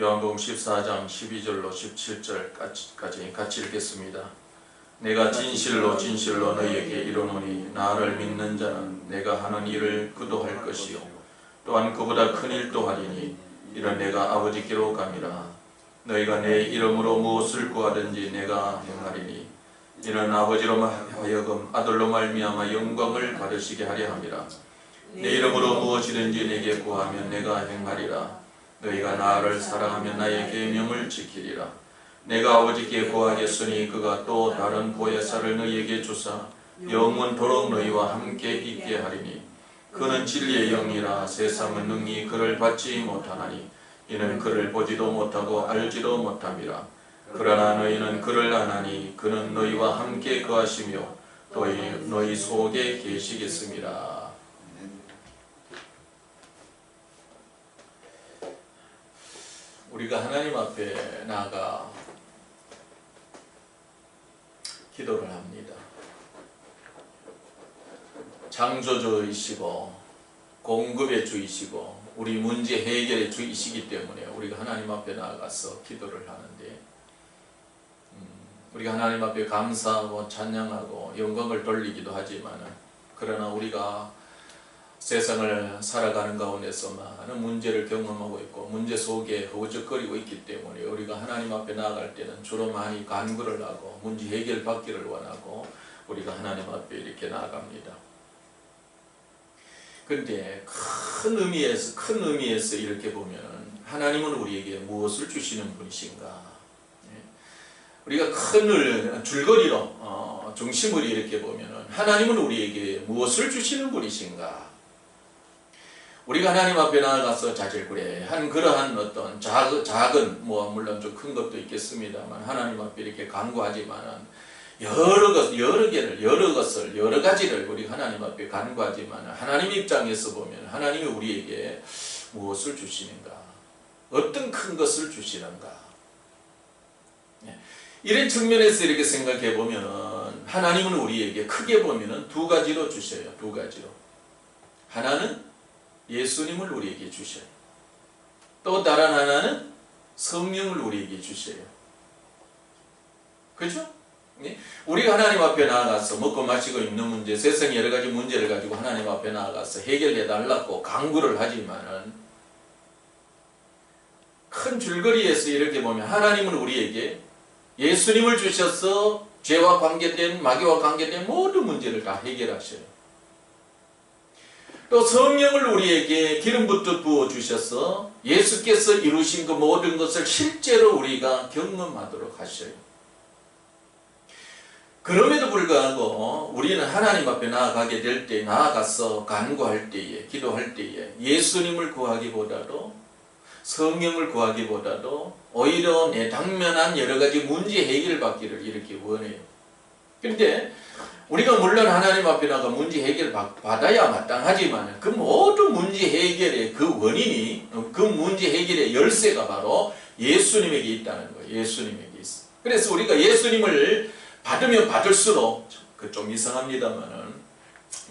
요한복음 14장 12절로 17절까지 같이 읽겠습니다. 내가 진실로 진실로 너희에게 이르노니 나를 믿는 자는 내가 하는 일을 그도 할 것이요. 또한 그보다 큰 일도 하리니 이런 내가 아버지께로 감이라 너희가 내 이름으로 무엇을 구하든지 내가 행하리니 이는 아버지로 하여금 아들로 말미암아 영광을 받으시게 하려 함이라. 내 이름으로 무엇이든지 내게 구하면 내가 행하리라 너희가 나를 사랑하면 나의 계명을 지키리라. 내가 아버지께 구하겠으니 그가 또 다른 보혜사를 너희에게 주사 영원토록 너희와 함께 있게 하리니. 그는 진리의 영이라 세상은 능히 그를 받지 못하나니 이는 그를 보지도 못하고 알지도 못함이라. 그러나 너희는 그를 아나니 그는 너희와 함께 거하시며 너희, 너희 속에 계시겠습니다 우리가 하나님 앞에 나아가 기도를 합니다. 창조주이시고 공급의 주이시고 우리 문제 해결의 주이시기 때문에 우리가 하나님 앞에 나아가서 기도를 하는데 음, 우리가 하나님 앞에 감사하고 찬양하고 영광을 돌리기도 하지만 그러나 우리가 세상을 살아가는 가운데서 많은 문제를 경험하고 있고 문제 속에 허우적거리고 있기 때문에 우리가 하나님 앞에 나아갈 때는 주로 많이 간구를 하고 문제 해결 받기를 원하고 우리가 하나님 앞에 이렇게 나아갑니다. 근데 큰 의미에서 큰 의미에서 이렇게 보면 하나님은 우리에게 무엇을 주시는 분이신가? 예. 우리가 큰 줄거리로 어, 중심을 이렇게 보면 하나님은 우리에게 무엇을 주시는 분이신가? 우리가 하나님 앞에 나아가서 자질구레한 그러한 어떤 작은, 작은 뭐 물론 좀 큰 것도 있겠습니다만 하나님 앞에 이렇게 간구하지만은 여러 것 여러 개를 여러 것을 여러 가지를 우리 하나님 앞에 간구하지만 하나님 입장에서 보면 하나님이 우리에게 무엇을 주시는가? 어떤 큰 것을 주시는가? 예. 이런 측면에서 이렇게 생각해 보면 하나님은 우리에게 크게 보면 두 가지로 주셔요. 두 가지로. 하나는 예수님을 우리에게 주셔요. 또 다른 하나는 성령을 우리에게 주셔요. 그죠? 네? 우리가 하나님 앞에 나아가서 먹고 마시고 입는 문제, 세상 여러 가지 문제를 가지고 하나님 앞에 나아가서 해결해 달라고 강구를 하지만은 큰 줄거리에서 이렇게 보면 하나님은 우리에게 예수님을 주셔서 죄와 관계된 마귀와 관계된 모든 문제를 다 해결하셔요. 또 성령을 우리에게 기름부터 부어 주셔서 예수께서 이루신 그 모든 것을 실제로 우리가 경험하도록 하셔요. 그럼에도 불구하고 우리는 하나님 앞에 나아가게 될 때, 나아가서 간구할 때에, 기도할 때에 예수님을 구하기보다도 성령을 구하기보다도 오히려 내 당면한 여러 가지 문제 해결 받기를 이렇게 원해요. 그런데 우리가 물론 하나님 앞에 나가 문제 해결 받아야 마땅하지만 그 모든 문제 해결의 그 원인이 그 문제 해결의 열쇠가 바로 예수님에게 있다는 거예요. 예수님에게 있어. 그래서 우리가 예수님을 받으면 받을수록 그 좀 이상합니다만은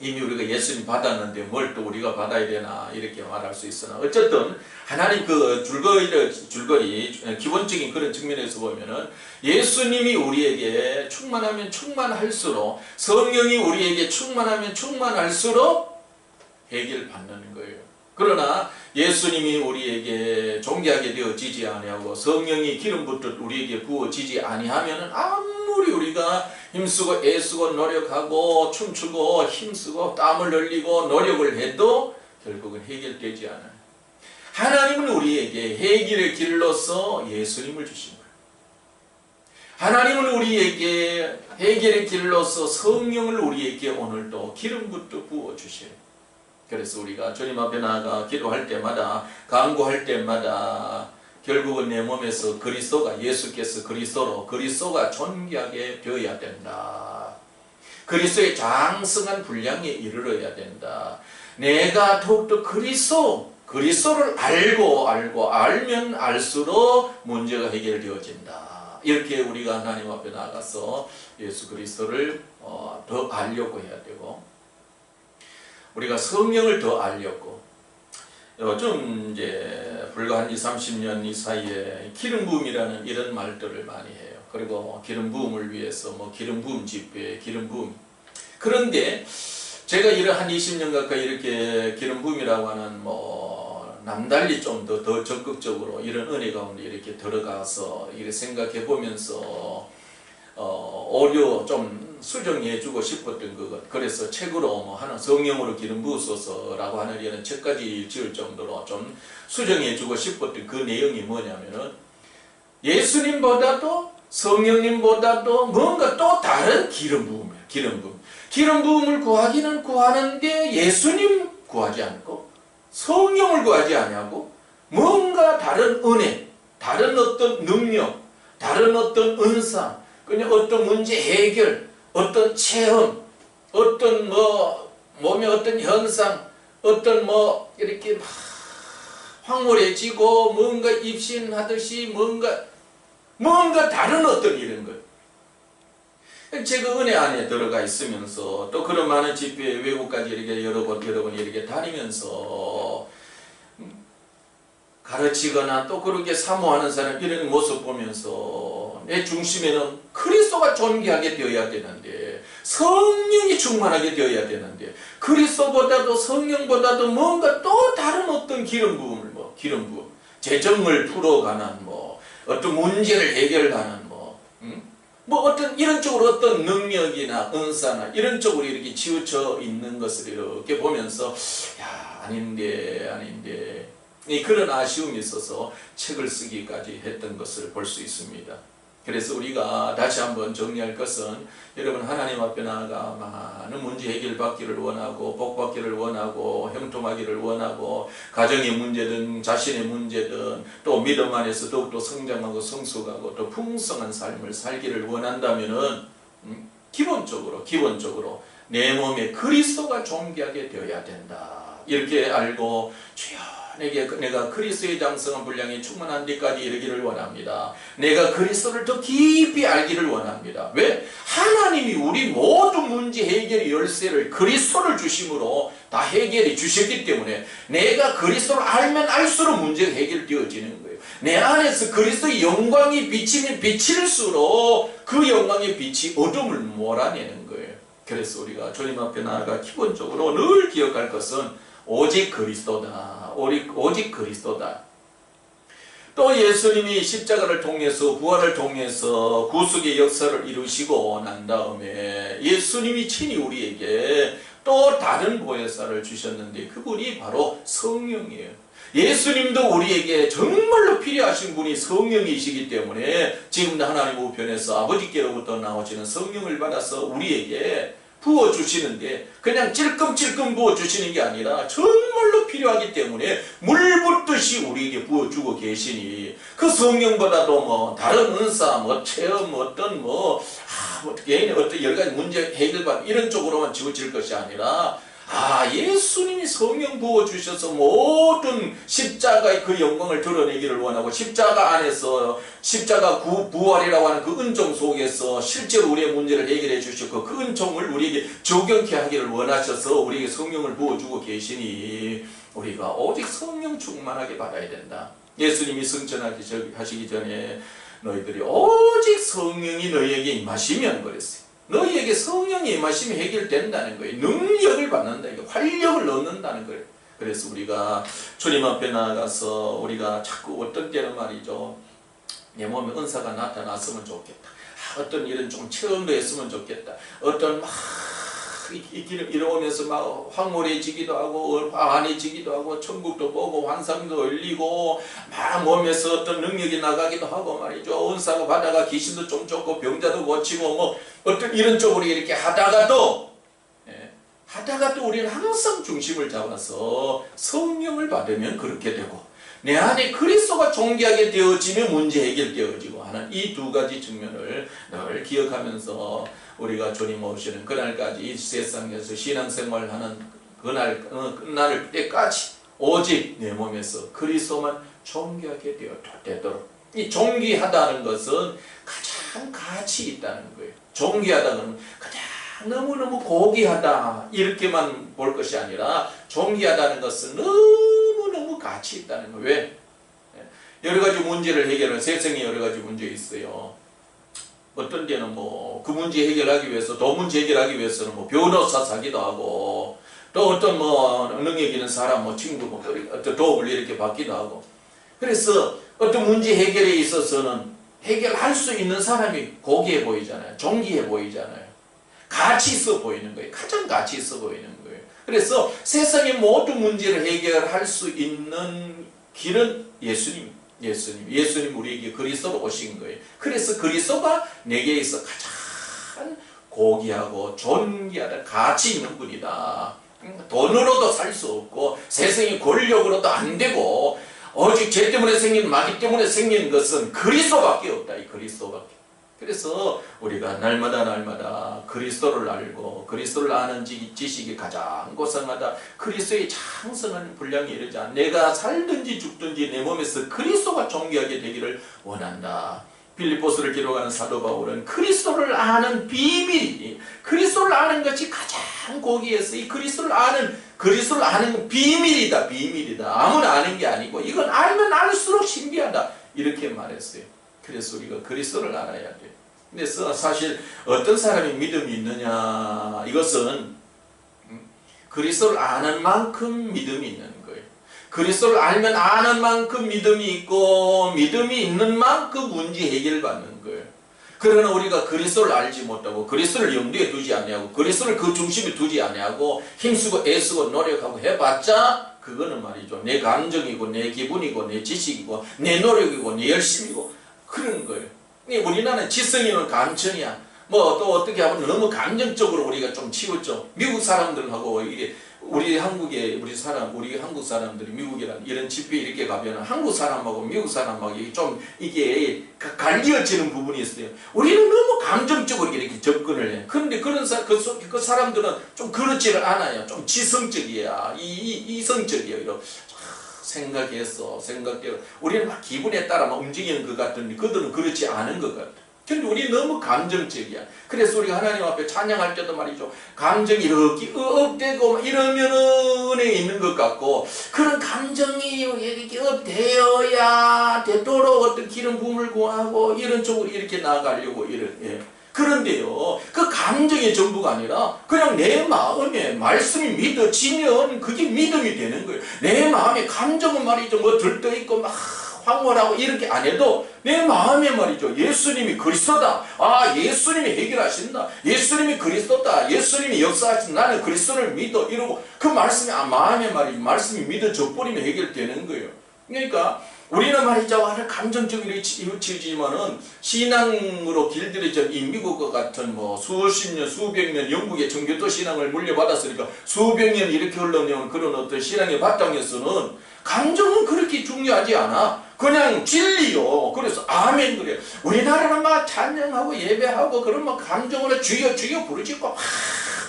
이미 우리가 예수님 받았는데 뭘 또 우리가 받아야 되나 이렇게 말할 수 있으나 어쨌든 하나님 그 줄거리 줄거리 기본적인 그런 측면에서 보면은 예수님이 우리에게 충만하면 충만할수록 성령이 우리에게 충만하면 충만할수록 해결 받는 거예요. 그러나 예수님이 우리에게 존귀하게 되어지지 아니하고 성령이 기름 붓듯 우리에게 부어지지 아니하면은 아무리 우리가 힘쓰고 애쓰고 노력하고 춤추고 힘쓰고 땀을 흘리고 노력을 해도 결국은 해결되지 않아요. 하나님은 우리에게 해결의 길로서 예수님을 주신 거예요. 하나님은 우리에게 해결의 길로서 성령을 우리에게 오늘도 기름부터 부어주셔요. 그래서 우리가 주님 앞에 나아가 기도할 때마다 강구할 때마다 결국은 내 몸에서 그리스도가 예수께서 그리스도로 그리스도가 존귀하게 되어야 된다. 그리스도의 장성한 분량에 이르러야 된다. 내가 더욱더 그리스도 그리스도를 알고 알고 알면 알수록 문제가 해결되어진다. 이렇게 우리가 하나님 앞에 나가서 예수 그리스도를 어, 더 알려고 해야 되고 우리가 성령을 더 알려고 요즘 이제 불과 한 2, 30년 이 사이에 기름 부음이라는 이런 말들을 많이 해요. 그리고 기름 부음을 위해서 뭐 기름 부음 집회, 기름 부음. 그런데 제가 이런 한 20년 가까이 이렇게 기름 부음이라고 하는 뭐 남달리 좀 더 더 적극적으로 이런 은혜 가운데 이렇게 들어가서 이렇게 생각해 보면서 어, 오려 좀 수정해 주고 싶었던 것. 그래서 책으로 뭐 하나 성령으로 기름 부으소서라고 하는 이런 책까지 지을 정도로 좀 수정해 주고 싶었던 그 내용이 뭐냐면은 예수님보다도 성령님보다도 뭔가 또 다른 기름 부음이에요. 기름 부음. 기름 부음을 구하기는 구하는데 예수님 구하지 않고 성령을 구하지 아니하고 뭔가 다른 은혜, 다른 어떤 능력, 다른 어떤 은사, 그냥 어떤 문제 해결, 어떤 체험, 어떤 뭐 몸의 어떤 현상, 어떤 뭐 이렇게 막 황홀해지고 뭔가 입신하듯이 뭔가 뭔가 다른 어떤 이런 것. 제가 은혜 안에 들어가 있으면서 또 그런 많은 집회 외국까지 이렇게 여러 번 여러 번 이렇게 다니면서 가르치거나 또 그렇게 사모하는 사람 이런 모습 보면서 내 중심에는 그리스도가 존귀하게 되어야 되는데 성령이 충만하게 되어야 되는데 그리스도보다도 성령보다도 뭔가 또 다른 어떤 기름 부음을 뭐 기름 부음 재정을 풀어가는 뭐 어떤 문제를 해결하는 뭐, 음? 뭐 어떤 이런 쪽으로 어떤 능력이나 은사나 이런 쪽으로 이렇게 치우쳐 있는 것을 이렇게 보면서 야 아닌데 아닌데 이 그런 아쉬움이 있어서 책을 쓰기까지 했던 것을 볼 수 있습니다. 그래서 우리가 다시 한번 정리할 것은 여러분 하나님 앞에 나아가 많은 문제 해결 받기를 원하고 복 받기를 원하고 형통하기를 원하고 가정의 문제든 자신의 문제든 또 믿음 안에서 더욱더 성장하고 성숙하고 또 풍성한 삶을 살기를 원한다면은 음, 기본적으로 기본적으로 내 몸에 그리스도가 존귀하게 되어야 된다. 이렇게 알고 주여 내게 내가 그리스도의 장성한 분량이 충만한 데까지 이르기를 원합니다. 내가 그리스도를 더 깊이 알기를 원합니다. 왜? 하나님이 우리 모든 문제 해결 열쇠를 그리스도를 주심으로 다 해결해 주셨기 때문에 내가 그리스도를 알면 알수록 문제가 해결되어지는 거예요. 내 안에서 그리스도의 영광이 비치면 비칠수록 그 영광의 빛이 어둠을 몰아내는 거예요. 그래서 우리가 주님 앞에 나아가 기본적으로 늘 기억할 것은 오직 그리스도다. 오직 그리스도다. 또 예수님이 십자가를 통해서 부활을 통해서 구속의 역사를 이루시고 난 다음에 예수님이 친히 우리에게 또 다른 보혜사를 주셨는데 그분이 바로 성령이에요. 예수님도 우리에게 정말로 필요하신 분이 성령이시기 때문에 지금도 하나님 우편에서 아버지께로부터 나오시는 성령을 받아서 우리에게 부어주시는데 그냥 찔끔찔끔 부어주시는 게 아니라 정말로 필요하기 때문에 물 붓듯이 우리에게 부어주고 계시니 그 성령보다도 뭐 다른 은사 뭐 체험 어떤 뭐, 아, 뭐 개인의 어떤 여러 가지 문제 해결받 이런 쪽으로만 지워질 것이 아니라 아 예수님이 성령 부어주셔서 모든 십자가의 그 영광을 드러내기를 원하고 십자가 안에서 십자가 구, 부활이라고 하는 그 은총 속에서 실제로 우리의 문제를 해결해 주셨고 그 은총을 우리에게 적용케 하기를 원하셔서 우리에게 성령을 부어주고 계시니 우리가 오직 성령 충만하게 받아야 된다. 예수님이 승천하시기 전에 너희들이 오직 성령이 너희에게 임하시면 그랬어요. 너희에게 성령이 임하심이 해결된다는 거예요. 능력을 받는다. 이게 활력을 얻는다는 거예요. 그래서 우리가 주님 앞에 나가서 우리가 자꾸 어떤 때는 말이죠. 내 몸에 은사가 나타났으면 좋겠다. 아, 어떤 일은 좀 체험도 했으면 좋겠다. 어떤 막 이기름 이러면서 막 황홀해지기도 하고 화환해지기도 하고 천국도 보고 환상도 열리고 막 몸에서 어떤 능력이 나가기도 하고 말이죠. 은사가 받아가 귀신도 좀 쫓고 병자도 고치고 뭐 어떤 이런 쪽으로 이렇게 하다가도 예, 하다가도 우리는 항상 중심을 잡아서 성령을 받으면 그렇게 되고 내 안에 그리스도가 존귀하게 되어지면 문제 해결되어지고 하는 이 두 가지 측면을 늘 기억하면서 우리가 주님 오시는 그날까지 이 세상에서 신앙생활 하는 그날 어, 끝날 때까지 오직 내 몸에서 그리스도만 존귀하게 되도록 이 존귀하다는 것은 가장 가치 있다는 거예요. 존귀하다는 가장 너무너무 고귀하다 이렇게만 볼 것이 아니라 존귀하다는 것은 너무너무 가치 있다는 거예요. 왜? 예. 여러 가지 문제를 해결할 세상에 여러 가지 문제 있어요. 어떤 데는 뭐 그 문제 해결하기 위해서 돈 문제 해결하기 위해서는 뭐 변호사 사기도 하고 또 어떤 뭐 능력 있는 사람 뭐 친구 뭐 어떤 도움을 이렇게 받기도 하고 그래서 어떤 문제 해결에 있어서는 해결할 수 있는 사람이 고귀해 보이잖아요. 존귀해 보이잖아요. 가치 있어 보이는 거예요. 가장 가치 있어 보이는 거예요. 그래서 세상의 모든 문제를 해결할 수 있는 길은 예수님, 예수님, 예수님 우리에게 그리스도로 오신 거예요. 그래서 그리스도가 내게 있어 가장 고귀하고 존귀하다 가치 있는 분이다. 돈으로도 살 수 없고 세상의 권력으로도 안 되고 오직 죄 때문에 생긴 마귀 때문에 생긴 것은 그리스도밖에 없다. 이 그리스도밖에. 그래서 우리가 날마다 날마다 그리스도를 알고 그리스도를 아는 지- 지식이 가장 고상하다. 그리스도의 장성한 분량에 이르지 않. 내가 살든지 죽든지 내 몸에서 그리스도가 존귀하게 되기를 원한다. 빌립보스를 기록하는 사도 바울은 그리스도를 아는 비밀이 그리스도를 아는 것이 가장 고귀해서 이 그리스도를 아는 그리스도를 아는 건 비밀이다 비밀이다 아무나 아는 게 아니고 이건 알면 알수록 신비하다 이렇게 말했어요. 그래서 우리가 그리스도를 알아야 돼. 그래서 사실 어떤 사람이 믿음이 있느냐 이것은 음, 그리스도를 아는 만큼 믿음이 있는 거예요. 그리스도를 알면 아는 만큼 믿음이 있고 믿음이 있는 만큼 문제 해결 받는 거예요. 그러나 우리가 그리스도를 알지 못하고 그리스도를 염두에 두지 아니하고 그리스도를 그 중심에 두지 아니하고 힘쓰고 애쓰고 노력하고 해봤자 그거는 말이죠. 내 감정이고 내 기분이고 내 지식이고 내 노력이고 내 열심이고 그런 거예요. 이 우리나라는 지성이는 감정이야. 뭐 또 어떻게 하면 너무 감정적으로 우리가 좀 치우죠. 미국 사람들하고 이게 우리 한국에 우리 사람 우리 한국 사람들이 미국이란 이런 집회 이렇게 가면 한국 사람하고 미국 사람하고 좀 이게 가- 갈리어지는 부분이 있어요. 우리는 너무 감정적으로 이렇게 접근을 해. 그런데 그런 사, 그, 소- 그 사람들은 좀 그렇지를 않아요. 좀 지성적이야. 이, 이 이성적이에요. 생각해서 생각대로 우리는 막 기분에 따라 막 움직이는 것 같은데 그들은 그렇지 않은 것 같아. 근데 우리 너무 감정적이야. 그래서 우리가 하나님 앞에 찬양할 때도 말이죠. 감정이 이렇게 업되고 막 이러면 은혜 있는 것 같고 그런 감정이 이렇게 업되어야 되도록 어떤 기름 부음을 구하고 이런 쪽으로 이렇게 나아가려고 이런 예. 그런데요, 그 감정이 전부가 아니라 그냥 내 마음에 말씀이 믿어지면 그게 믿음이 되는 거예요. 내 마음에 감정은 말이죠, 뭐 들떠있고 막 황홀하고 이렇게 안 해도 내 마음에 말이죠, 예수님이 그리스도다. 아, 예수님이 해결하신다. 예수님이 그리스도다. 예수님이 역사하신 나는 그리스도를 믿어. 이러고 그 말씀이 아, 마음에 말이죠, 말씀이 믿어져 버리면 해결되는 거예요. 그러니까 우리는 말이죠. 감정적으로 치우치지만은 신앙으로 길들여진 이 미국과 같은 뭐 수십 년 수백 년 영국의 정교도 신앙을 물려받았으니까 수백 년 이렇게 흘러내온 그런 어떤 신앙의 바탕에서는 감정은 그렇게 중요하지 않아. 그냥 진리요. 그래서 아멘 그래. 우리나라는 막 찬양하고 예배하고 그런 막 감정으로 주여 주여 부르짖고 막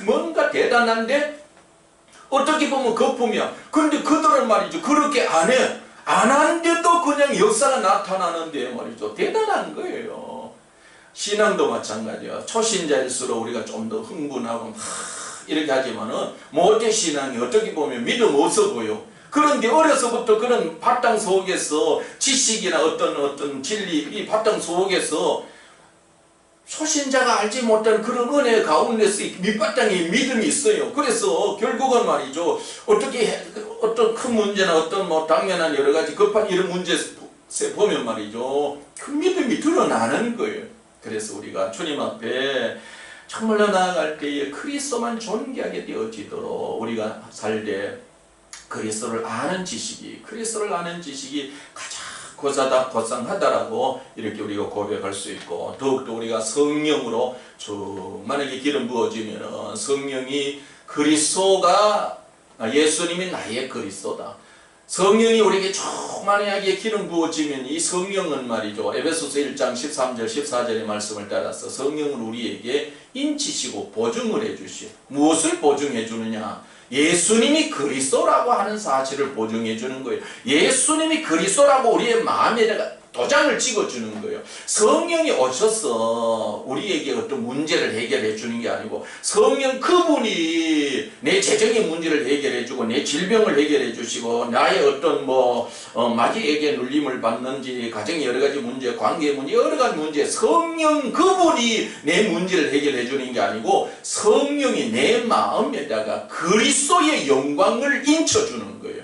뭔가 대단한데 어떻게 보면 거품이야. 그런데 그들은 말이죠. 그렇게 안해 안 하는데도 그냥 역사가 나타나는데 말이죠. 대단한 거예요. 신앙도 마찬가지야. 초신자일수록 우리가 좀 더 흥분하고 막 이렇게 하지만은 모태 신앙이 어떻게 보면 믿음 없어 보여. 그런데 어려서부터 그런 바탕 속에서 지식이나 어떤 어떤 진리 이 바탕 속에서 초신자가 알지 못하는 그런 은혜 가운데서 이 밑바탕에 믿음이 있어요. 그래서 결국은 말이죠. 어떻게 해- 어떤 큰 문제나 어떤 뭐 당면한 여러 가지 급한 이런 문제 보면 말이죠. 그 믿음이 드러나는 거예요. 그래서 우리가 주님 앞에 정말로 나아갈 때에 그리스도만 존귀하게 되어지도록 우리가 살때 그리스도를 아는 지식이 그리스도를 아는 지식이 가장 고사다 고상하다라고 이렇게 우리가 고백할 수 있고 더욱더 우리가 성령으로 충만하게 기름 부어지면 성령이 그리스도가 아, 예수님이 나의 그리스도다. 성령이 우리에게 충만하게 기름 부어지면 이 성령은 말이죠. 에베소서 1장 13절 14절의 말씀을 따라서 성령은 우리에게 인치시고 보증을 해주시오. 무엇을 보증해 주느냐? 예수님이 그리스도라고 하는 사실을 보증해 주는 거예요. 예수님이 그리스도라고 우리의 마음에다가 도장을 찍어주는 거예요. 성령이 오셔서 우리에게 어떤 문제를 해결해 주는 게 아니고 성령 그분이 내 재정의 문제를 해결해 주고 내 질병을 해결해 주시고 나의 어떤 뭐 어, 마귀에게 눌림을 받는지 가정의 여러 가지 문제, 관계 문제, 여러 가지 문제 성령 그분이 내 문제를 해결해 주는 게 아니고 성령이 내 마음에다가 그리스도의 영광을 인쳐주는 거예요.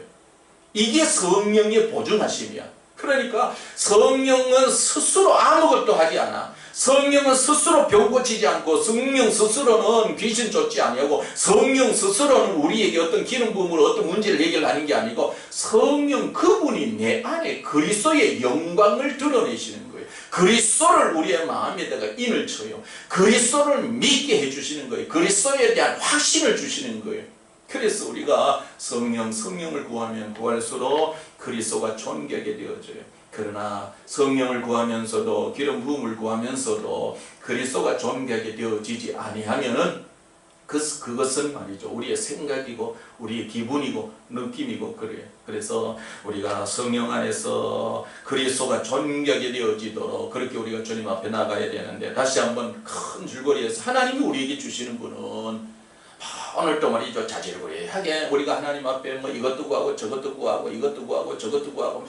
이게 성령의 보증하심이야. 그러니까 성령은 스스로 아무것도 하지 않아. 성령은 스스로 병 고치지 않고 성령 스스로는 귀신 쫓지 아니하고 성령 스스로는 우리에게 어떤 기름 부음으로 어떤 문제를 해결하는 게 아니고 성령 그분이 내 안에 그리스도의 영광을 드러내시는 거예요. 그리스도를 우리의 마음에다가 인을 쳐요. 그리스도를 믿게 해주시는 거예요. 그리스도에 대한 확신을 주시는 거예요. 그래서 우리가 성령, 성령을 구하면 구할수록 그리스도가 존귀하게 되어져요. 그러나 성령을 구하면서도 기름 부음을 구하면서도 그리스도가 존귀하게 되어지지 아니하면은 그, 그것은 말이죠. 우리의 생각이고 우리의 기분이고 느낌이고 그래요. 그래서 우리가 성령 안에서 그리스도가 존귀하게 되어지도록 그렇게 우리가 주님 앞에 나가야 되는데 다시 한번 큰 줄거리에서 하나님이 우리에게 주시는 분은 오늘도 말이죠 자질구레 하게 우리가 하나님 앞에 뭐 이것도 구하고 저것도 구하고 이것도 구하고 저것도 구하고 막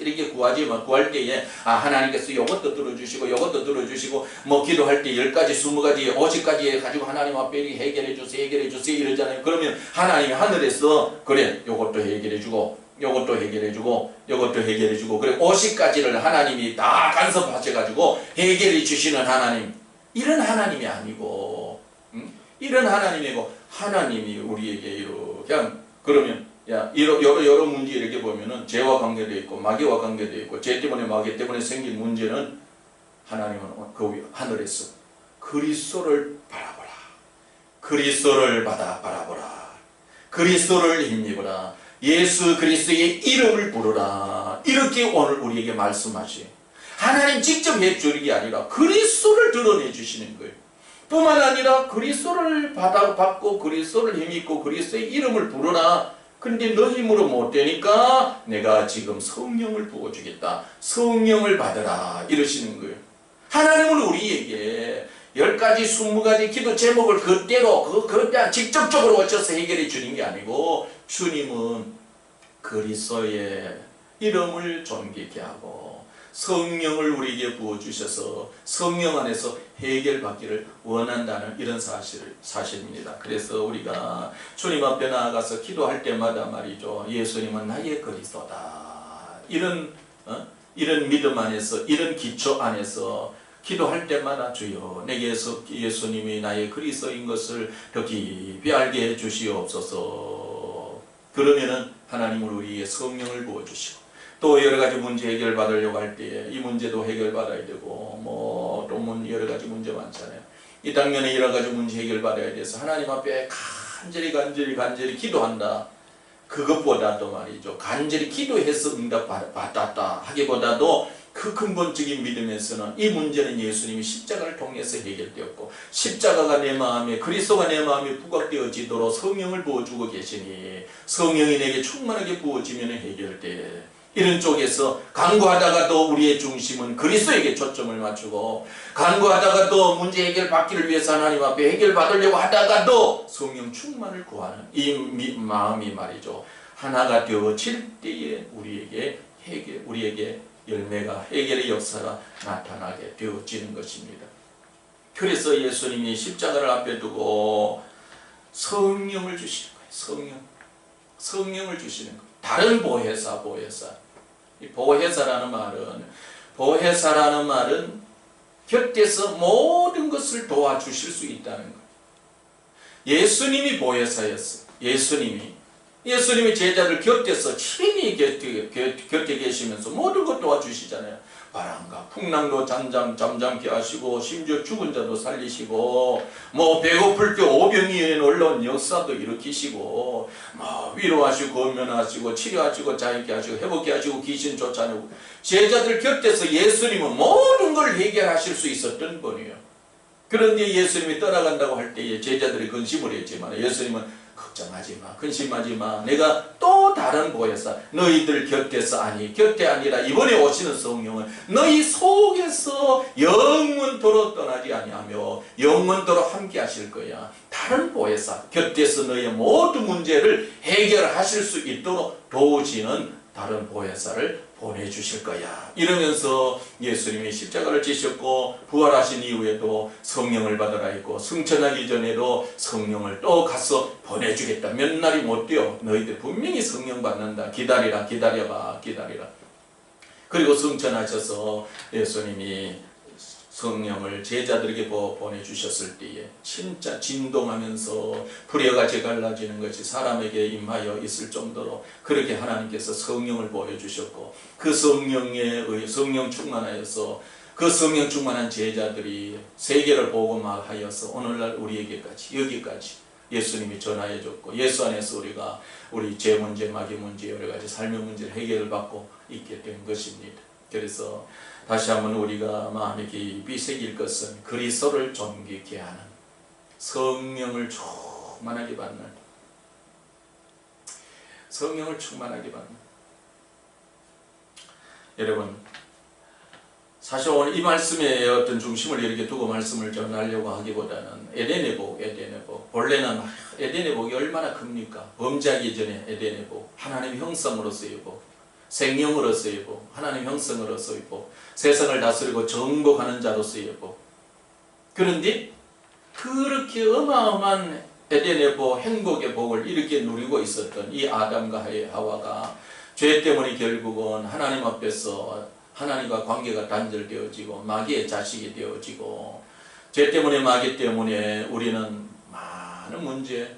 이렇게 구하지만 구할 때에 아 하나님께서 이것도 들어주시고 이것도 들어주시고 뭐 기도할 때열 가지 스무 가지 오십 가지 가지고 하나님 앞에 이렇게 해결해 주세요 해결해 주세요 이러잖아요. 그러면 하나님이 하늘에서 그래 이것도 해결해 주고 요것도 해결해 주고 요것도 해결해 주고 그래 50가지를 하나님이 다 간섭하셔 가지고 해결해 주시는 하나님. 이런 하나님이 아니고 음? 이런 하나님이고 하나님이 우리에게 이렇게 그냥 그러면 야 여러 여러 문제 이렇게 보면은 죄와 관계도 있고 마귀와 관계도 있고 죄 때문에 마귀 때문에 생긴 문제는 하나님은 그 하늘에서 그리스도를 바라보라. 그리스도를 받아 바라보라. 그리스도를 힘입어라. 예수 그리스도의 이름을 부르라. 이렇게 오늘 우리에게 말씀하시 하나님 직접 해주는 게 아니라 그리스도를 드러내 주시는 거예요. 뿐만 아니라 그리스도를 받아 받고 그리스도를 힘입고 그리스도의 이름을 부르나 근데 너 힘으로 못 되니까 내가 지금 성령을 부어 주겠다. 성령을 받으라 이러시는 거예요. 하나님은 우리에게 열 가지, 스무 가지 기도 제목을 그대로 그 그때 직접적으로 오셔서 해결해 주는 게 아니고 주님은 그리스도의 이름을 존귀케 하고 성령을 우리에게 부어주셔서 성령 안에서 해결받기를 원한다는 이런 사실, 사실입니다. 그래서 우리가 주님 앞에 나아가서 기도할 때마다 말이죠. 예수님은 나의 그리스도다. 이런, 어? 이런 믿음 안에서, 이런 기초 안에서 기도할 때마다 주여 내게서 예수님이 나의 그리스도인 것을 더 깊이 알게 해 주시옵소서. 그러면은 하나님을 우리의 성령을 부어주시고 또 여러 가지 문제 해결 받으려고 할 때에 이 문제도 해결 받아야 되고 뭐또 여러 가지 문제 많잖아요. 이 당면에 여러 가지 문제 해결 받아야 돼서 하나님 앞에 간절히 간절히 간절히 기도한다. 그것보다도 말이죠. 간절히 기도해서 응답 받았다 하기보다도 그 근본적인 믿음에서는 이 문제는 예수님이 십자가를 통해서 해결되었고 십자가가 내 마음에 그리스도가 내 마음에 부각되어지도록 성령을 부어주고 계시니 성령이 내게 충만하게 부어지면 해결돼 이런 쪽에서 간구하다가도 우리의 중심은 그리스도에게 초점을 맞추고 간구하다가도 문제 해결 받기를 위해서 하나님 앞에 해결 받으려고 하다가도 성령 충만을 구하는 이 마음이 말이죠. 하나가 되어질 때에 우리에게 해결, 우리에게 열매가 해결의 역사가 나타나게 되어지는 것입니다. 그래서 예수님이 십자가를 앞에 두고 성령을 주시는 거예요. 성령. 성령을 주시는 거예요. 다른 보혜사, 보혜사. 이 보혜사라는 말은 보혜사라는 말은 곁에서 모든 것을 도와주실 수 있다는 것. 예수님이 보혜사였어. 예수님이 예수님이 제자들 곁에서 친히 곁에, 곁에 계시면서 모든 것 도와주시잖아요. 바람과 풍랑도 잠잠, 잠잠케 하시고 심지어 죽은 자도 살리시고 뭐 배고플 때 오병이에 놀라운 역사도 일으키시고 뭐 위로하시고 건면하시고 치료하시고 자유케 하시고 회복케 하시고 귀신 쫓아내고 제자들 곁에서 예수님은 모든 걸 해결하실 수 있었던 분이에요. 그런데 예수님이 떠나간다고 할 때에 제자들이 근심을 했지만 예수님은 걱정하지 마. 근심하지 마. 내가 또 다른 보혜사 너희들 곁에서 아니 곁에 아니라 이번에 오시는 성령은 너희 속에서 영원토록 떠나지 아니하며 영원토록 함께 하실 거야. 다른 보혜사 곁에서 너희의 모든 문제를 해결하실 수 있도록 도우시는 다른 보혜사를 보내주실 거야. 이러면서 예수님이 십자가를 지셨고 부활하신 이후에도 성령을 받으라 했고 승천하기 전에도 성령을 또 가서 보내주겠다. 몇 날이 못 뛰어. 너희들 분명히 성령 받는다. 기다리라 기다려봐 기다리라. 그리고 승천하셔서 예수님이 성령을 제자들에게 보- 보내주셨을 때에 진짜 진동하면서 불여같이 갈라지는 것이 사람에게 임하여 있을 정도로 그렇게 하나님께서 성령을 보여주셨고 그 성령에 의 성령 충만하여서 그 성령 충만한 제자들이 세계를 복음화하여서 오늘날 우리에게까지 여기까지 예수님이 전하여 줬고 예수 안에서 우리가 우리 죄 문제, 마귀 문제, 여러 가지 삶의 문제를 해결을 받고 있게 된 것입니다. 그래서 다시 한번 우리가 마음에 깊이 새길 것은 그리스도를 존귀케 하는 성령을 충만하게 받는 성령을 충만하게 받는 여러분 사실 오늘 이 말씀에 어떤 중심을 이렇게 두고 말씀을 전하려고 하기보다는 에덴의 복, 에덴의 복. 본래는 에덴의 복이 얼마나 큽니까? 범죄하기 전에 에덴의 복, 하나님 형상으로서의 복, 생명으로서의 복, 하나님 형상으로서의 복, 세상을 다스리고 정복하는 자로서의 복. 그런데 그렇게 어마어마한 에덴의 복, 행복의 복을 이렇게 누리고 있었던 이 아담과 하와가 죄 때문에 결국은 하나님 앞에서 하나님과 관계가 단절되어지고 마귀의 자식이 되어지고 죄 때문에 마귀 때문에 우리는 많은 문제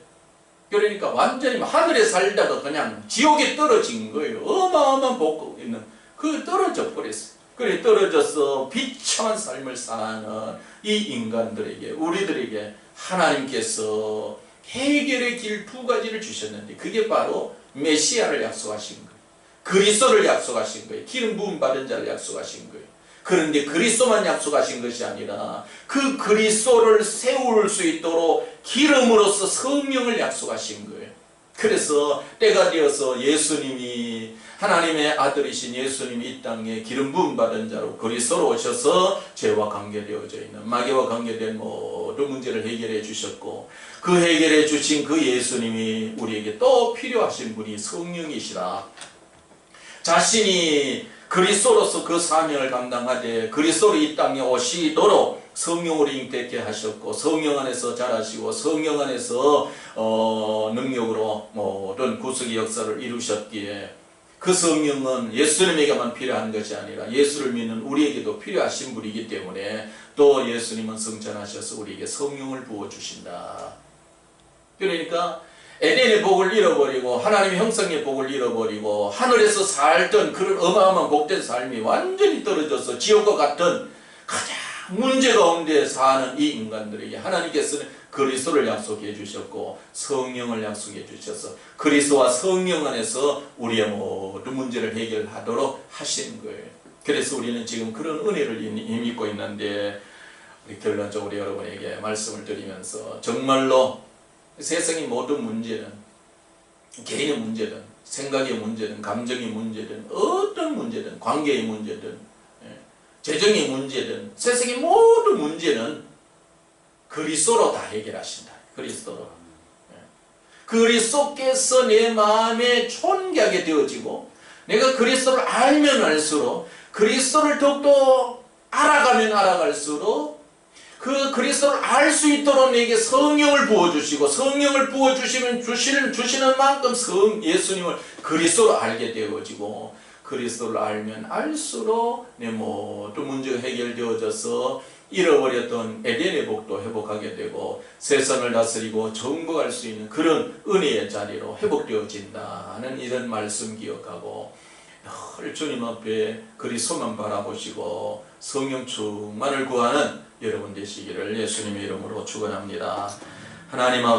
그러니까 완전히 하늘에 살다가 그냥 지옥에 떨어진 거예요. 어마어마한 복 있는 그 떨어져 버렸어요. 그래 떨어져서 비참한 삶을 사는 이 인간들에게 우리들에게 하나님께서 해결의 길 두 가지를 주셨는데 그게 바로 메시아를 약속하신 거예요. 그리스도를 약속하신 거예요. 기름 부음 받은 자를 약속하신 거예요. 그런데 그리스도만 약속하신 것이 아니라 그 그리스도를 세울 수 있도록 기름으로서 성령을 약속하신 거예요. 그래서 때가 되어서 예수님이 하나님의 아들이신 예수님이 이 땅에 기름 부음 받은 자로 그리스도로 오셔서 죄와 관계되어져 있는 마귀와 관계된 모든 문제를 해결해 주셨고 그 해결해 주신 그 예수님이 우리에게 또 필요하신 분이 성령이시라 자신이 그리스도로서 그 사명을 감당하되 그리스도로 이 땅에 오시도록 성령으로 잉태케 하셨고 성령 안에서 자라시고 성령 안에서 어, 능력으로 모든 구속의 역사를 이루셨기에 그 성령은 예수님에게만 필요한 것이 아니라 예수를 믿는 우리에게도 필요하신 분이기 때문에 또 예수님은 성천하셔서 우리에게 성령을 부어주신다. 그러니까 에덴의 복을 잃어버리고 하나님의 형상의 복을 잃어버리고 하늘에서 살던 그런 어마어마한 복된 삶이 완전히 떨어져서 지옥과 같은 가장 문제 가운데 사는 이 인간들에게 하나님께서는 그리스도를 약속해 주셨고 성령을 약속해 주셔서 그리스도와 성령 안에서 우리의 모든 문제를 해결하도록 하신 거예요. 그래서 우리는 지금 그런 은혜를 힘입고 있는데 우리 결론적으로 여러분에게 말씀을 드리면서 정말로 세상의 모든 문제는 개인의 문제든 생각의 문제든 감정의 문제든 어떤 문제든 관계의 문제든 예, 재정의 문제든 세상의 모든 문제는 그리스도로 다 해결하신다. 그리스도로. 예. 그리스도께서 내 마음에 존귀하게 되어지고 내가 그리스도를 알면 알수록 그리스도를 더욱더 알아가면 알아갈수록 그 그리스도를 알 수 있도록 내게 성령을 부어주시고 성령을 부어주시면 주시는, 주시는 만큼 성, 예수님을 그리스도로 알게 되어지고 그리스도를 알면 알수록 내 모든 문제가 해결되어져서 잃어버렸던 에덴의 복도 회복하게 되고 세상을 다스리고 정복할 수 있는 그런 은혜의 자리로 회복되어진다는 이런 말씀 기억하고 늘 주님 앞에 그리스도만 바라보시고 성령 충만을 구하는 여러분 되시기를 예수님의 이름으로 축원합니다. 하나님 아버지